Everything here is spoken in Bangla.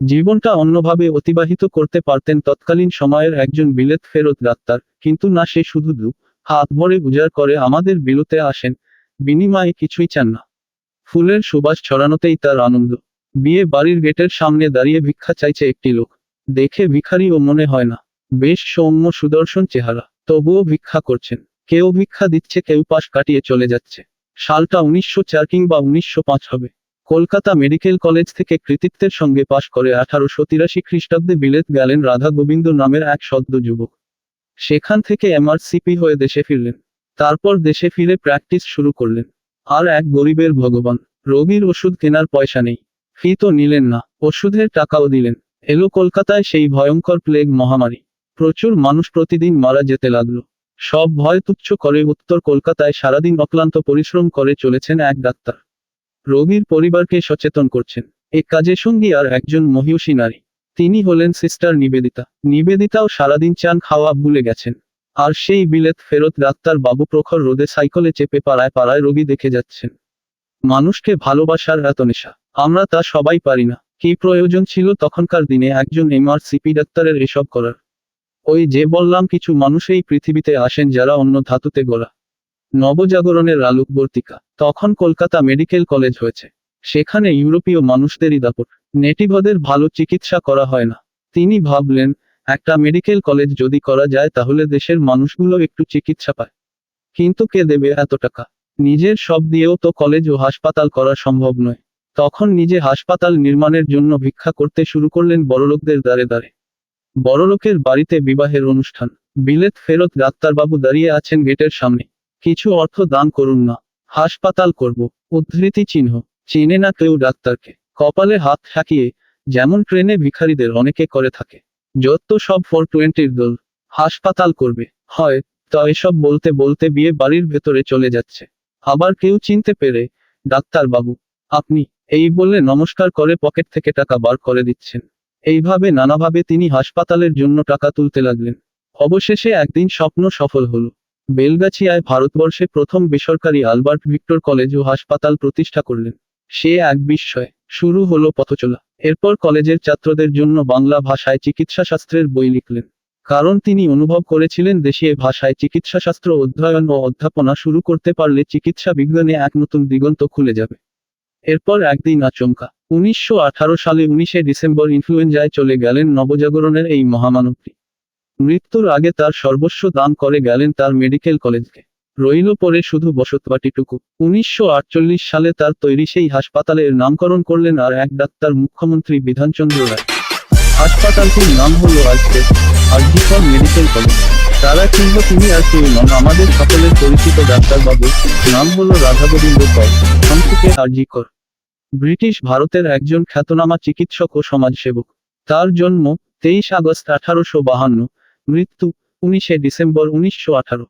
জীবনটা অন্যভাবে অতিবাহিত করতে পারতেন তৎকালীন সময়ের একজন বিলেত ফেরত ডাক্তার, কিন্তু না সে শুধু দু হাত ভরে উজাড় করে আমাদের বিলুতে আসেন, বিনিময়ে কিছুই চান না। ফুলের সুবাস ছড়ানোতেই তার আনন্দ। বিয়ে বাড়ির গেটের সামনে দাঁড়িয়ে ভিক্ষা চাইছে একটি লোক। দেখে ভিখারিও মনে হয় না, বেশ সৌম্য সুদর্শন চেহারা, তবুও ভিক্ষা করছেন। কেউ ভিক্ষা দিচ্ছে, কেউ পাশ কাটিয়ে চলে যাচ্ছে। সালটা উনিশশো চার কিংবা উনিশশো পাঁচ হবে। কলকাতা মেডিকেল কলেজ থেকে কৃতিত্বের সঙ্গে পাশ করে আঠারোশো তিরাশি খ্রিস্টাব্দে বিলেত গেলেন রাধা গোবিন্দ নামের এক সদ্য যুবক। সেখান থেকে এমআরসিপি হয়ে দেশে ফিরলেন। তারপর দেশে ফিরে প্র্যাকটিস শুরু করলেন। আর এক গরিবের ভগবান, রোগীর ওষুধ কেনার পয়সা নেই। ফি তো নিলেন না, ওষুধের টাকাও দিলেন। এলো কলকাতায় সেই ভয়ঙ্কর প্লেগ মহামারী। প্রচুর মানুষ প্রতিদিন মারা যেতে লাগল। সব ভয় তুচ্ছ করে উত্তর কলকাতায় সারাদিন অক্লান্ত পরিশ্রম করে চলেছেন এক ডাক্তার। রোগীর পরিবারকে সচেতন করছেন। এ কাজে সঙ্গী আর একজন মহিষী নারী। তিনি হলেন সিস্টার নিবেদিতা। নিবেদিতাও সারাদিন চান খাওয়া ভুলে গেছেন। আর সেই বিলেত ফেরত ডাক্তার বাবু প্রখর রোদে সাইকেলে চেপে পাড়ায় পাড়ায় রোগী দেখে যাচ্ছেন। মানুষকে ভালোবাসার এত নেশা। আমরা তা সবাই পারি না। কি প্রয়োজন ছিল তখনকার দিনে একজন এমআরসিপি ডাক্তারের এসব করার। ওই যে বললাম, কিছু মানুষ এই পৃথিবীতে আসেন যারা অন্য ধাতুতে গড়া। নবজাগরণের আলোকবর্তিকা। তখন কলকাতা মেডিকেল কলেজ হয়েছে। সেখানে ইউরোপীয় মানুষদেরই দাপট। নেটিভদের ভালো চিকিৎসা করা হয় না। তিনি ভাবলেন, একটা মেডিকেল কলেজ যদি করা যায় তাহলে দেশের মানুষগুলো একটু চিকিৎসা পায়। কিন্তু কে দেবে এত টাকা? নিজের সব দিয়েও তো কলেজ ও হাসপাতাল করা সম্ভব নয়। তখন নিজে হাসপাতাল নির্মাণের জন্য ভিক্ষা করতে শুরু করলেন বড়লোকদের দ্বারে দ্বারে। বড়লোকের বাড়িতে বিবাহের অনুষ্ঠান। বিলেত ফেরত ডাক্তারবাবু দাঁড়িয়ে আছেন গেটের সামনে। কিছু অর্থ দান করুন না। হাসপাতাল করব। উদ্ধৃতি চিহ্ন। চেনে না কেউ ডাক্তারকে। কপালে হাত ঠাকিয়ে যেমন ট্রেনে ভিখারিদের অনেকে করে থাকে। যত সব ফোর টোয়েন্টির দল হাসপাতাল করবে। হয়, তা এসব বলতে বলতে বিয়ে বাড়ির ভেতরে চলে যাচ্ছে। আবার কেউ চিনতে পেরে ডাক্তার বাবু আপনি এই বলে নমস্কার করে পকেট থেকে টাকা বার করে দিচ্ছেন। এইভাবে নানাভাবে তিনি হাসপাতালের জন্য টাকা তুলতে লাগলেন। অবশেষে একদিন স্বপ্ন সফল হলো। বেলগাছিয়ায় ভারতবর্ষে প্রথম বেসরকারি আলবার্ট ভিক্টর কলেজ ও হাসপাতাল প্রতিষ্ঠা করলেন। সে এক বিস্ময়। শুরু হলো পথচলা। এরপর কলেজের ছাত্রদের জন্য বাংলা ভাষায় চিকিৎসাশাস্ত্রের বই লিখলেন। কারণ তিনি অনুভব করেছিলেন দেশীয় ভাষায় চিকিৎসাশাস্ত্র অধ্যয়ন ও অধ্যাপনা শুরু করতে পারলে চিকিৎসা বিজ্ঞানে এক নতুন দিগন্ত খুলে যাবে। এরপর একদিন আচমকা। উনিশশো আঠারো সালে উনিশে ডিসেম্বর ইনফ্লুয়েঞ্জায় চলে গেলেন নবজাগরণের এই মহামানবটি। মৃত্যুর আগে তার সর্বস্ব দান করে গেলেন তার মেডিকেল কলেজকে রইল পরে শুধু বসতবাটিটুকু। উনিশশো আটচল্লিশ সালে তার তৈরি সেই হাসপাতালের নামকরণ করলেন আর এক ডাক্তার মুখ্যমন্ত্রী বিধানচন্দ্র রায়। হাসপাতালটির নাম হলো আজকে আরজিকর মেডিকেল কলেজ। তারা কিংবা তিনি আর কেউ নন, আমাদের সকলের পরিচিত ডাক্তারবাবু। নাম হলো রাধাগোবিন্দ কর, সংক্ষেপে আরজিকর। ব্রিটিশ ভারতের একজন খ্যাতনামা চিকিৎসক ও সমাজসেবক। তার জন্ম তেইশ আগস্ট আঠারোশো বাহান্ন। মৃত্যু উনিশে ডিসেম্বর উনিশশো আঠারো।